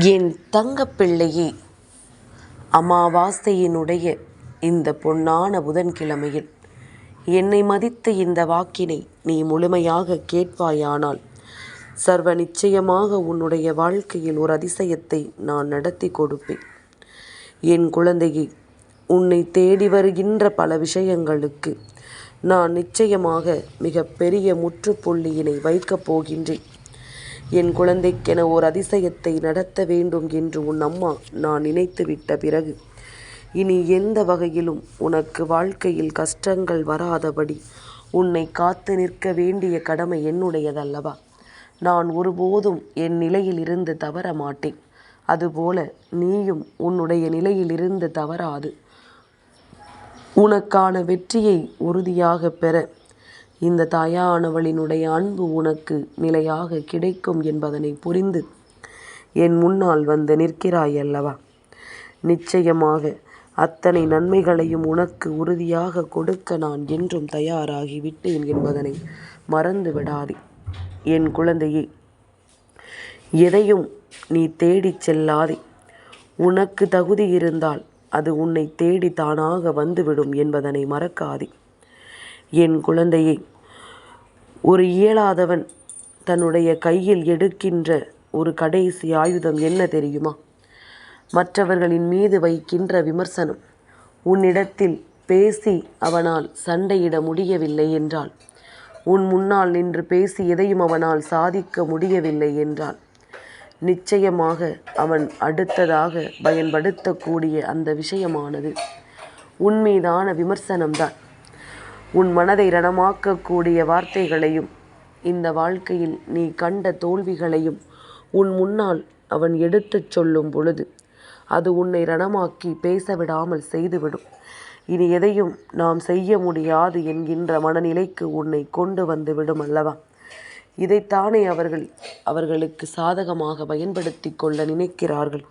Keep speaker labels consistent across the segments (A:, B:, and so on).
A: என் தங்கப்பிள்ளையே அமாவாசையினுடைய இந்த பொன்னான புதன்கிழமையில் என்னை மதித்த இந்த வாக்கினை நீ முழுமையாக கேட்பாயானால் சர்வ நிச்சயமாக உன்னுடைய வாழ்க்கையில் ஒரு அதிசயத்தை நான் நடத்தி கொடுப்பேன். என் குழந்தையை உன்னை தேடி வருகின்ற பல விஷயங்களுக்கு நான் நிச்சயமாக மிக பெரிய முற்றுப்புள்ளியினை வைக்கப் போகின்றேன். என் குழந்தைக்கென ஓர் அதிசயத்தை நடத்த வேண்டும் என்று உன் அம்மா நான் நினைத்துவிட்ட பிறகு. இனி எந்த வகையிலும் உனக்கு வாழ்க்கையில் கஷ்டங்கள் வராதபடி உன்னை காத்து நிற்க வேண்டிய கடமை என்னுடையதல்லவா? நான் ஒருபோதும் என் நிலையிலிருந்து தவற மாட்டேன். அதுபோல நீயும் உன்னுடைய நிலையிலிருந்து தவறாது. உனக்கான வெற்றியை உறுதியாக பெற இந்த தாயானவளினுடைய அன்பு உனக்கு நிலையாக கிடைக்கும் என்பதனை புரிந்து என் முன்னால் வந்து நிற்கிறாய் அல்லவா? நிச்சயமாக அத்தனை நன்மைகளையும் உனக்கு உறுதியாக கொடுக்க நான் என்றும் தயாராகி விட்டேன் என்பதனை மறந்து விடாதே. என் குழந்தையே எதையும் நீ தேடிச் செல்லாதே. உனக்கு தகுதி இருந்தால் அது உன்னை தேடி தானாக வந்துவிடும் என்பதனை மறக்காதே. என் குழந்தையே ஒரு இயலாதவன் தன்னுடைய கையில் எடுக்கின்ற ஒரு கடைசி ஆயுதம் என்ன தெரியுமா? மற்றவர்களின் மீது வைக்கின்ற விமர்சனம். உன்னிடத்தில் பேசி அவனால் சண்டையிட முடியவில்லை என்றால் உன் முன்னால் நின்று பேசி எதையும் அவனால் சாதிக்க முடியவில்லை என்றால் நிச்சயமாக அவன் அடுத்ததாக பயன்படுத்தக்கூடிய அந்த விஷயமானது. உன்மீதான விமர்சனம்தான். உன் மனதை ரணமாக்கக்கூடிய வார்த்தைகளையும் இந்த வாழ்க்கையில் நீ கண்ட தோல்விகளையும் உன் முன்னால் அவன் எடுத்துச் சொல்லும் பொழுது அது உன்னை ரணமாக்கி பேச விடாமல் செய்துவிடும். இனி எதையும் நாம் செய்ய முடியாது என்கின்ற மனநிலைக்கு உன்னை கொண்டு வந்து விடும் அல்லவா? இதைத்தானே அவர்கள் அவர்களுக்கு சாதகமாக பயன்படுத்தி கொள்ள நினைக்கிறார்கள்.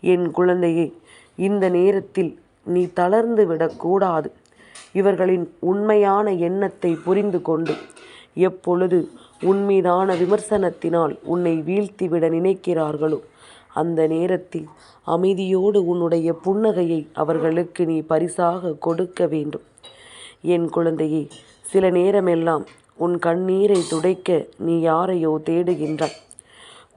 A: என் குழந்தையே இந்த நேரத்தில் நீ தளர்ந்து விடக்கூடாது. இவர்களின் உண்மையான எண்ணத்தை புரிந்து கொண்டு எப்பொழுது உன்மீதான விமர்சனத்தினால் உன்னை வீழ்த்திவிட நினைக்கிறார்களோ அந்த நேரத்தில் அமைதியோடு உன்னுடைய புன்னகையை அவர்களுக்கு நீ பரிசாக கொடுக்க வேண்டும். என் குழந்தையே சில நேரமெல்லாம் உன் கண்ணீரை துடைக்க நீ யாரையோ தேடுகின்றாய்.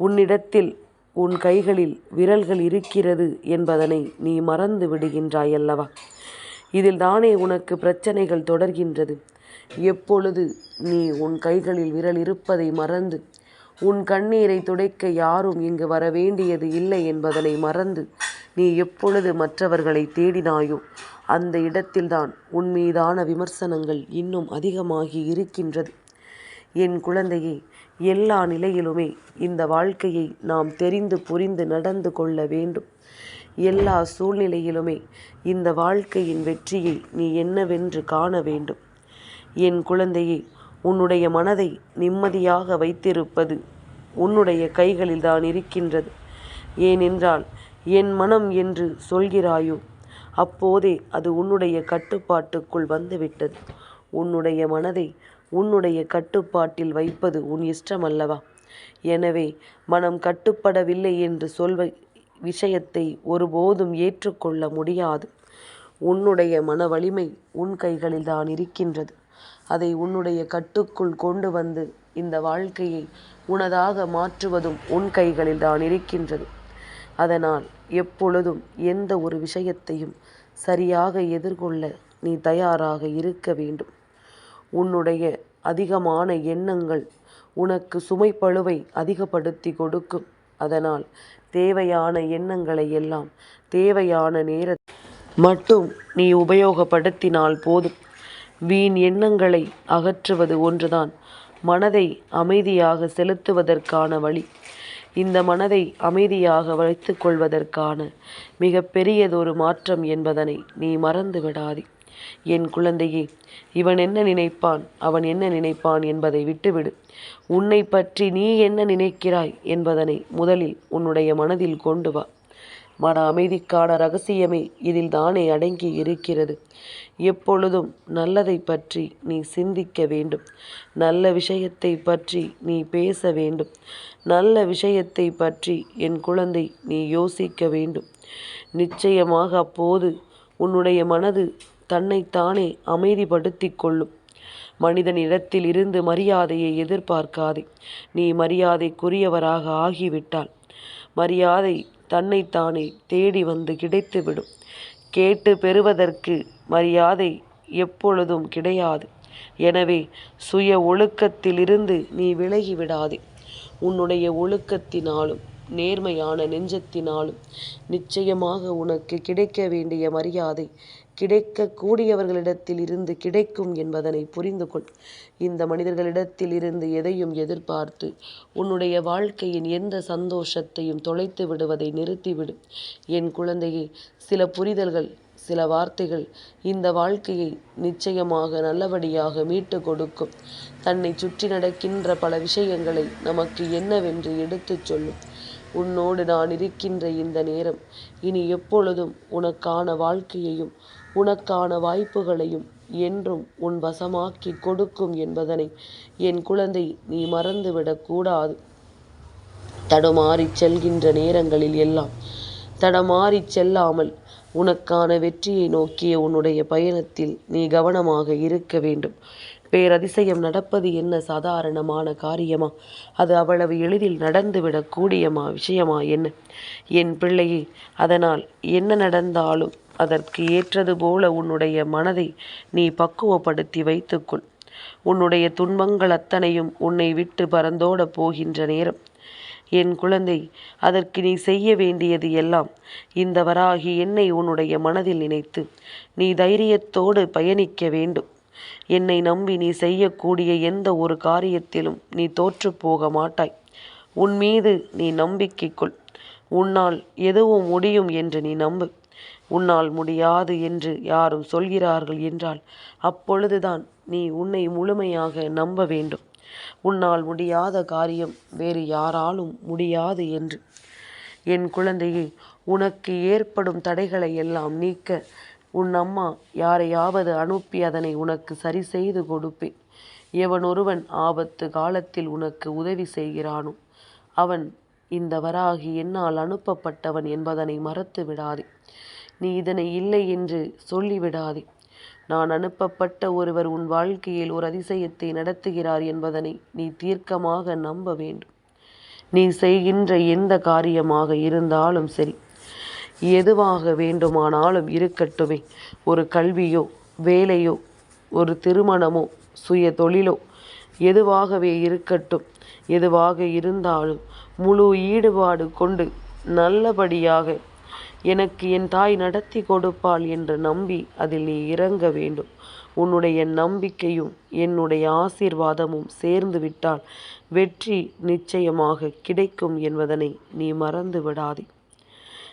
A: உன்னிடத்தில் உன் கைகளில் விரல்கள் இருக்கிறது என்பதனை நீ மறந்து விடுகின்றாய் அல்லவா இதில் தானே உனக்கு பிரச்சனைகள் தொடர்கின்றது. எப்பொழுது நீ உன் கைகளில் விரல் இருப்பதை மறந்து உன் கண்ணீரை துடைக்க யாரும் இங்கு வர வேண்டியது இல்லை என்பதனை மறந்து நீ எப்பொழுது மற்றவர்களை தேடினாயோ அந்த இடத்தில்தான் உன் மீதான விமர்சனங்கள் இன்னும் அதிகமாகி இருக்கின்றது. என் குழந்தையே எல்லா நிலையிலுமே இந்த வாழ்க்கையை நாம் தெரிந்து புரிந்து நடந்து கொள்ள வேண்டும். எல்லா சூழ்நிலையிலுமே இந்த வாழ்க்கையின் வெற்றியை நீ என்னவென்று காண வேண்டும். என் குழந்தையே உன்னுடைய மனதை நிம்மதியாக வைத்திருப்பது உன்னுடைய கைகளில் தான் இருக்கின்றது. ஏனென்றால் என் மனம் என்று சொல்கிறாயோ அப்போதே அது உன்னுடைய கட்டுப்பாட்டுக்குள் வந்துவிட்டது. உன்னுடைய மனதை உன்னுடைய கட்டுப்பாட்டில் வைப்பது உன் இஷ்டம் அல்லவா எனவே மனம் கட்டுப்படவில்லை என்று சொல்வ விஷயத்தை ஒருபோதும் ஏற்றுக்கொள்ள முடியாது. உன்னுடைய மன வலிமை உன் கைகளில் தான் இருக்கின்றது. அதை உன்னுடைய கட்டுக்குள் கொண்டு வந்து இந்த வாழ்க்கையை உனதாக மாற்றுவதும் உன் கைகளில் தான் இருக்கின்றது. அதனால் எப்பொழுதும் எந்த ஒரு விஷயத்தையும் சரியாக எதிர்கொள்ள நீ தயாராக இருக்க வேண்டும். உன்னுடைய அதிகமான எண்ணங்கள் உனக்கு சுமைப்பழுவை அதிகப்படுத்தி கொடுக்கும். அதனால் தேவையான எண்ணங்களை எல்லாம் தேவையான நேர மட்டும் நீ உபயோகப்படுத்தினால் போதும். வீண் எண்ணங்களை அகற்றுவது ஒன்றுதான். மனதை அமைதியாக செலுத்துவதற்கான வழி. இந்த மனதை அமைதியாக வைத்து கொள்வதற்கான மிக பெரியதொரு மாற்றம் என்பதனை நீ மறந்து விடாதே என் குழந்தையே இவன் என்ன நினைப்பான்? அவன் என்ன நினைப்பான் என்பதை விட்டுவிடு. உன்னை பற்றி நீ என்ன நினைக்கிறாய் என்பதனை முதலில் உன்னுடைய மனதில் கொண்டு வா. மன அமைதிக்கான ரகசியமே இதில் தானே அடங்கி இருக்கிறது. எப்பொழுதும் நல்லதை பற்றி நீ சிந்திக்க வேண்டும். நல்ல விஷயத்தை பற்றி நீ பேச வேண்டும். நல்ல விஷயத்தை பற்றி என் குழந்தை நீ யோசிக்க வேண்டும். நிச்சயமாக அப்போது உன்னுடைய மனது தன்னைத்தானே அமைதிப்படுத்திக் கொள்ளும் மனிதனிடத்தில் இருந்து மரியாதையை எதிர்பார்க்காதே. நீ மரியாதைக்குரியவராக ஆகிவிட்டால் மரியாதை தன்னைத்தானே தேடி வந்து கிடைத்துவிடும். கேட்டு பெறுவதற்கு மரியாதை எப்பொழுதும் கிடையாது. எனவே சுய ஒழுக்கத்திலிருந்து நீ விலகி விடாதே உன்னுடைய ஒழுக்கத்தினாலும் நேர்மையான நெஞ்சத்தினாலும் நிச்சயமாக உனக்கு கிடைக்க வேண்டிய மரியாதை கிடைக்கக்கூடியவர்களிடத்தில் இருந்து கிடைக்கும் என்பதனை புரிந்து கொள் இந்த மனிதர்களிடத்தில் இருந்து எதையும் எதிர்பார்த்து உன்னுடைய வாழ்க்கையின் எந்த சந்தோஷத்தையும் தொலைத்து விடுவதை நிறுத்திவிடு. என் குழந்தையே சில புரிதல்கள் சில வார்த்தைகள் இந்த வாழ்க்கையை நிச்சயமாக நல்லபடியாக மீட்டு கொடுக்கும். தன்னை சுற்றி நடக்கின்ற பல விஷயங்களை நமக்கு என்னவென்று எடுத்துச் சொல்லும் உன்னோடு நான் இருக்கின்ற இந்த நேரம் இனி எப்பொழுதும் உனக்கான வாழ்க்கையையும் உனக்கான வாய்ப்புகளையும் என்றும் உன் வசமாக்கி கொடுக்கும் என்பதனை என் குழந்தை நீ மறந்துவிடக் கூடாது. தடுமாறிச் செல்கின்ற நேரங்களில் எல்லாம் தடமாறிச் செல்லாமல் உனக்கான வெற்றியை நோக்கிய உன்னுடைய பயணத்தில் நீ கவனமாக இருக்க வேண்டும். பேரதிசயம் நடப்பது என்ன சாதாரணமான காரியமா? அது அவ்வளவு எளிதில் நடந்துவிடக்கூடியமா விஷயமா என்ன? என் பிள்ளையே அதனால் என்ன நடந்தாலும் அதற்கு ஏற்றது போல உன்னுடைய மனதை நீ பக்குவப்படுத்தி வைத்துக்கொள். உன்னுடைய துன்பங்கள் அத்தனையும் உன்னை விட்டு பறந்தோட போகின்ற நேரம். என் குழந்தை அதற்கு நீ செய்ய வேண்டியது எல்லாம் இந்த வராகி என்னை உன்னுடைய மனதில் நினைத்து நீ தைரியத்தோடு பயணிக்க வேண்டும். என்னை நம்பி நீ செய்யக்கூடிய எந்த ஒரு காரியத்திலும் நீ தோற்று போக மாட்டாய். உன் மீது நீ நம்பிக்கை கொள். உன்னால் எதுவும் முடியும் என்று நீ நம்பு. உன்னால் முடியாது என்று யாரும் சொல்கிறார்கள் என்றால் அப்பொழுதுதான் நீ உன்னை முழுமையாக நம்ப வேண்டும். உன்னால் முடியாத காரியம் வேறு யாராலும் முடியாது என்று. என் குழந்தையே உனக்கு ஏற்படும் தடைகளை எல்லாம் நீக்க உன் அம்மா யாரையாவது அனுப்பி அதனை உனக்கு சரி செய்து கொடுப்பேன். எவன் ஒருவன் ஆபத்து காலத்தில் உனக்கு உதவி செய்கிறானோ அவன் இந்த வராகி என்னால் அனுப்பப்பட்டவன் என்பதனை மறத்து விடாதே. நீ இதனை இல்லை என்று சொல்லிவிடாதே. நான் அனுப்பப்பட்ட ஒருவர் உன் வாழ்க்கையில் ஒரு அதிசயத்தை நடத்துகிறார் என்பதனை நீ தீர்க்கமாக நம்ப வேண்டும். நீ செய்கின்ற எந்த காரியமாக இருந்தாலும் சரி எதுவாக வேண்டுமானாலும் இருக்கட்டுமே. ஒரு கல்வியோ வேலையோ ஒரு திருமணமோ சுய தொழிலோ எதுவாகவே இருக்கட்டும். எதுவாக இருந்தாலும் முழு ஈடுபாடு கொண்டு நல்லபடியாக எனக்கு என் தாய் நடத்தி கொடுப்பாள் என்று நம்பி அதில் நீ இறங்க வேண்டும். உன்னுடைய நம்பிக்கையும் என்னுடைய ஆசீர்வாதமும் சேர்ந்து விட்டால் வெற்றி நிச்சயமாக கிடைக்கும் என்பதனை நீ மறந்து விடாதே.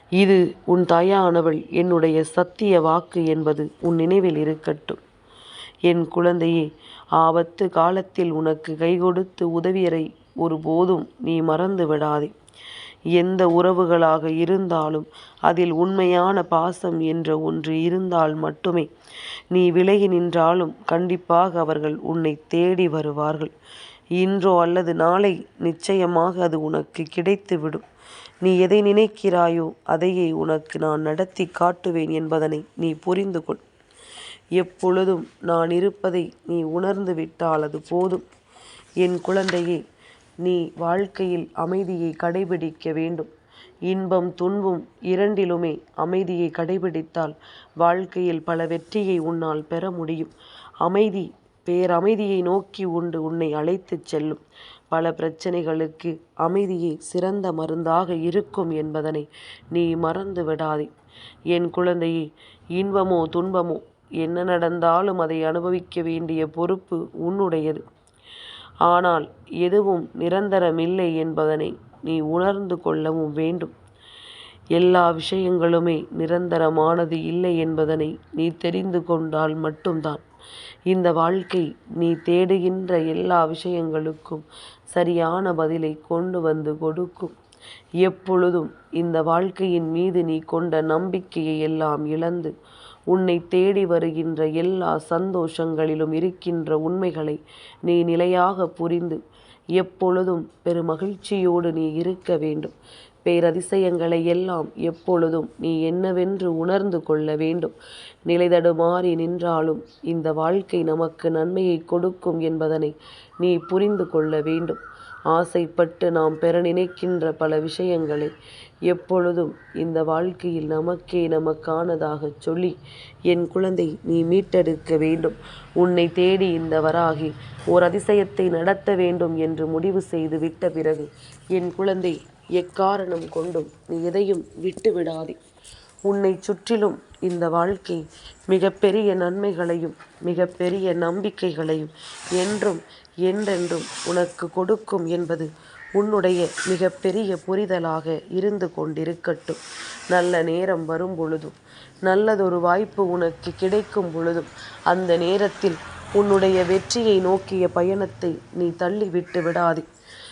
A: இது உன் தாயானவள் என்னுடைய சத்திய வாக்கு என்பது உன் நினைவில் இருக்கட்டும். என் குழந்தையே ஆபத்து காலத்தில் உனக்கு கை கொடுத்து உதவியரை ஒருபோதும் நீ மறந்து விடாதே. எந்த உறவுகளாக இருந்தாலும் அதில் உண்மையான பாசம் என்ற ஒன்று இருந்தால் மட்டுமே நீ விலகி நின்றாலும் கண்டிப்பாக அவர்கள் உன்னை தேடி வருவார்கள். இன்றோ அல்லது நாளை நிச்சயமாக அது உனக்கு கிடைத்துவிடும். நீ எதை நினைக்கிறாயோ அதையே உனக்கு நான் நடத்தி காட்டுவேன் என்பதனை நீ புரிந்து கொள். எப்பொழுதும் நான் இருப்பதை நீ உணர்ந்து விட்டால் அது போதும். என் குழந்தையே நீ வாழ்க்கையில் அமைதியை கடைபிடிக்க வேண்டும். இன்பம் துன்பம் இரண்டிலுமே அமைதியை கடைபிடித்தால் வாழ்க்கையில் பல வெற்றியை உன்னால் பெற முடியும். அமைதி பேரமைதியை நோக்கி உண்டு உன்னை அழைத்துச் செல்லும். பல பிரச்சனைகளுக்கு அமைதியே சிறந்த மருந்தாக இருக்கும் என்பதனை நீ மறந்து விடாதே. என் குழந்தையே இன்பமோ துன்பமோ என்ன நடந்தாலும் அதை அனுபவிக்க வேண்டிய பொறுப்பு உன்னுடையது. ஆனால் எதுவும் நிரந்தரமில்லை என்பதனை நீ உணர்ந்து கொள்ளவும் வேண்டும். எல்லா விஷயங்களுமே நிரந்தரமானது இல்லை என்பதனை நீ தெரிந்து கொண்டால் மட்டும்தான். இந்த வாழ்க்கை நீ தேடுகின்ற எல்லா விஷயங்களுக்கும் சரியான பதிலை கொண்டு வந்து கொடுக்கும். எப்பொழுதும் இந்த வாழ்க்கையின் மீது நீ கொண்ட நம்பிக்கையை எல்லாம் இழந்து உன்னை தேடி வருகின்ற எல்லா சந்தோஷங்களிலும் இருக்கின்ற உண்மைகளை நீ நிலையாக புரிந்து எப்பொழுதும் பெருமகிழ்ச்சியோடு நீ இருக்க வேண்டும். பேரதிசயங்களை எல்லாம் எப்பொழுதும் நீ என்னவென்று உணர்ந்து கொள்ள வேண்டும். நிலைதடுமாறி நின்றாலும் இந்த வாழ்க்கை நமக்கு நன்மையை கொடுக்கும் என்பதனை நீ புரிந்து கொள்ள வேண்டும். ஆசைப்பட்டு நாம் பெற நினைக்கின்ற பல விஷயங்களை எப்பொழுதும் இந்த வாழ்க்கையில் நமக்கே நமக்கானதாகச் சொல்லி என் குழந்தை நீ மீட்டெடுக்க வேண்டும். உன்னை தேடி இந்த வராகி ஓர் அதிசயத்தை நடத்த வேண்டும் என்று முடிவு செய்து விட்ட பிறகு என் குழந்தை எக்காரணம் கொண்டும் நீ எதையும் விட்டு விடாதே உன்னை சுற்றிலும் இந்த வாழ்க்கை மிகப்பெரிய நன்மைகளையும் மிகப்பெரிய நம்பிக்கைகளையும் என்றும் என்றென்றும் உனக்கு கொடுக்கும் என்பது உன்னுடைய மிகப்பெரிய புரிதலாக இருந்து கொண்டிருக்கட்டும். நல்ல நேரம் வரும் பொழுதும் நல்லதொரு வாய்ப்பு உனக்கு கிடைக்கும் பொழுதும் அந்த நேரத்தில் உன்னுடைய வெற்றியை நோக்கிய பயணத்தை நீ தள்ளிவிட்டு விடாதே.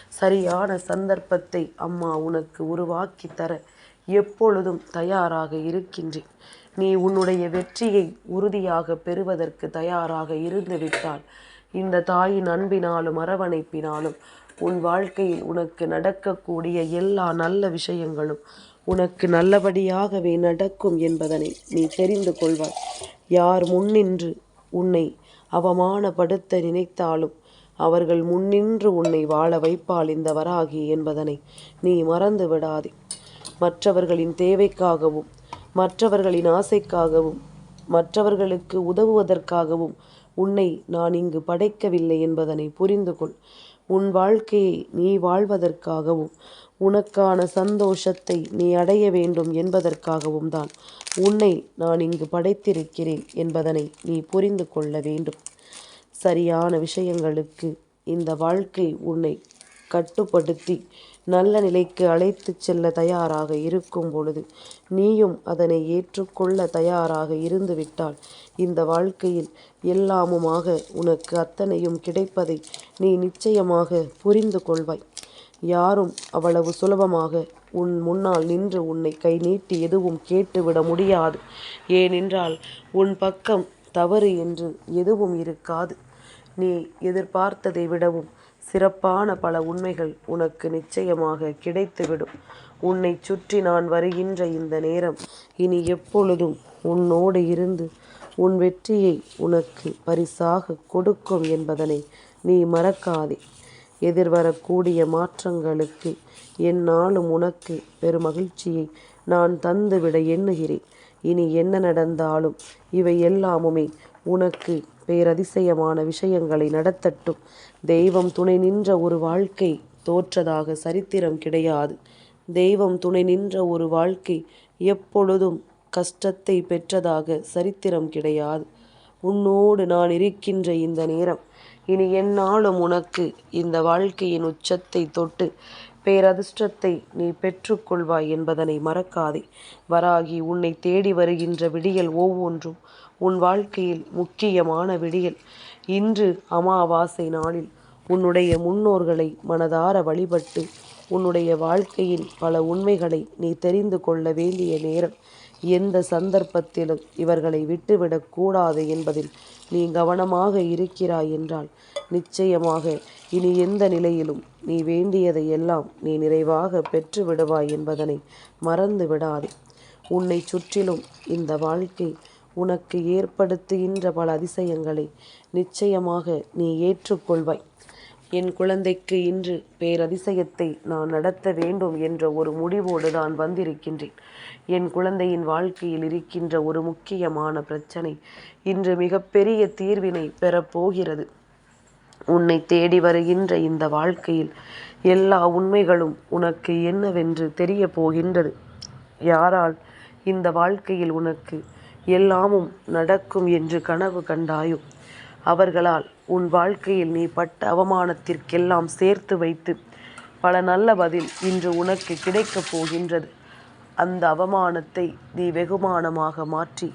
A: சரியான சந்தர்ப்பத்தை அம்மா உனக்கு உருவாக்கி தர எப்பொழுதும் தயாராக இருக்கின்றேன். நீ உன்னுடைய வெற்றியை உறுதியாக பெறுவதற்கு தயாராக இருந்துவிட்டால் இந்த தாயின் அன்பினாலும் அரவணைப்பினாலும் உன் வாழ்க்கையில் உனக்கு நடக்கக்கூடிய எல்லா நல்ல விஷயங்களும் உனக்கு நல்லபடியாகவே நடக்கும் என்பதனை நீ தெரிந்து கொள்வாய். யார் முன்னின்று உன்னை அவமானப்படுத்த நினைத்தாலும் அவர்கள் முன்னின்று உன்னை வாழ வைப்பாள் இந்த வராகி என்பதனை நீ மறந்து விடாதே. மற்றவர்களின் தேவைக்காகவும் மற்றவர்களின் ஆசைக்காகவும் மற்றவர்களுக்கு உதவுவதற்காகவும் உன்னை நான் இங்கு படைக்கவில்லை என்பதனை புரிந்து கொள். உன் வாழ்க்கையை நீ வாழ்வதற்காகவும் உனக்கான சந்தோஷத்தை நீ அடைய வேண்டும் என்பதற்காகவும் தான் உன்னை நான் இங்கு படைத்திருக்கிறேன் என்பதனை நீ புரிந்து கொள்ள வேண்டும். சரியான விஷயங்களுக்கு இந்த வாழ்க்கை உன்னை கட்டுப்படுத்தி நல்ல நிலைக்கு அழைத்து செல்ல தயாராக இருக்கும் பொழுது நீயும் அதனை ஏற்றுக்கொள்ள தயாராக இருந்துவிட்டால் இந்த வாழ்க்கையில் எல்லாமுமாக உனக்கு அத்தனையும் கிடைப்பதை நீ நிச்சயமாக புரிந்து கொள்வாய். யாரும் அவ்வளவு சுலபமாக உன் முன்னால் நின்று உன்னை கை நீட்டி எதுவும் கேட்டுவிட முடியாது. ஏனென்றால் உன் பக்கம் தவறு என்று எதுவும் இருக்காது. நீ எதிர்பார்த்ததை விடவும் சிறப்பான பல உண்மைகள் உனக்கு நிச்சயமாக கிடைத்துவிடும். உன்னை சுற்றி நான் வருகின்ற இந்த நேரம் இனி எப்பொழுதும் உன்னோடு இருந்து உன் வெற்றியை உனக்கு பரிசாக கொடுக்கும் என்பதனை நீ மறக்காதே. எதிர்வரக்கூடிய மாற்றங்களுக்கு என்னாலும் உனக்கு பெருமகிழ்ச்சியை நான் தந்துவிட எண்ணுகிறேன். இனி என்ன நடந்தாலும் இவை எல்லாமுமே உனக்கு பேரதிசயமான விஷயங்களை நடத்தட்டும். தெய்வம் துணை நின்ற ஒரு வாழ்க்கை தோற்றதாக சரித்திரம் கிடையாது. தெய்வம் துணை நின்ற ஒரு வாழ்க்கை எப்பொழுதும் கஷ்டத்தை பெற்றதாக சரித்திரம் கிடையாது. உன்னோடு நான் இருக்கின்ற இந்த நேரம் இனி என்னாலும் உனக்கு இந்த வாழ்க்கையின் உச்சத்தை தொட்டு பேரதிர்ஷ்டத்தை நீ பெற்றுக்கொள்வாய் என்பதனை மறக்காதே. வராகி உன்னை தேடி வருகின்ற விடியல் ஒவ்வொன்றும் உன் வாழ்க்கையில் முக்கியமான விடியல். இன்று அமாவாசை நாளில் உன்னுடைய முன்னோர்களை மனதார வழிபட்டு உன்னுடைய வாழ்க்கையின் பல உண்மைகளை நீ தெரிந்து கொள்ள வேண்டிய நேரம் எந்த சந்தர்ப்பத்திலும் இவர்களை விட்டுவிடக்கூடாது என்பதில் நீ கவனமாக இருக்கிறாய் என்றால் நிச்சயமாக இனி எந்த நிலையிலும் நீ வேண்டியதை எல்லாம் நீ நிறைவாக பெற்று விடுவாய் என்பதனை மறந்து விடாதே. உன்னை சுற்றிலும் இந்த வாழ்க்கை உனக்கு ஏற்படுத்துகின்ற பல அதிசயங்களை நிச்சயமாக நீ ஏற்றுக்கொள்வாய். என் குழந்தைக்கு இன்று பேரதிசயத்தை நான் நடத்த வேண்டும் என்ற ஒரு முடிவோடு தான் வந்திருக்கின்றேன். என் குழந்தையின் வாழ்க்கையில் இருக்கின்ற ஒரு முக்கியமான பிரச்சனை. இன்று மிகப்பெரிய தீர்வினை பெறப்போகிறது. உன்னை தேடி வருகின்ற இந்த வாழ்க்கையில் எல்லா உண்மைகளும் உனக்கு என்னவென்று தெரிய போகின்றது யாரால் இந்த வாழ்க்கையில் உனக்கு எல்லாமும் நடக்கும் என்று கனவு கண்டாயோ? அவர்களால் உன் வாழ்க்கையில் நீ பட்ட அவமானத்திற்கெல்லாம் சேர்த்து வைத்து பல நல்ல பதில் இன்று உனக்கு கிடைக்கப் போகின்றது. அந்த அவமானத்தை நீ வெகுமானமாக மாற்றி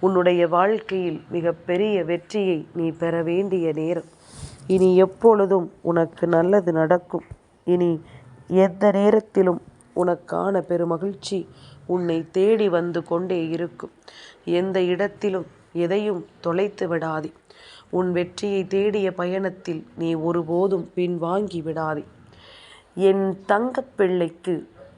A: உன்னுடைய வாழ்க்கையில் மிகப்பெரிய வெற்றியை நீ பெற வேண்டிய நேரம். இனி எப்பொழுதும் உனக்கு நல்லது நடக்கும். இனி எந்த நேரத்திலும் உனக்கான பெருமகிழ்ச்சி உன்னை தேடி வந்து கொண்டே இருக்கும். எந்த இடத்திலும் எதையும் தொலைத்து விடாதே. உன் வெற்றியை தேடிய பயணத்தில் நீ ஒருபோதும் பின்வாங்கி விடாதே. என் தங்கப்பிள்ளைக்கு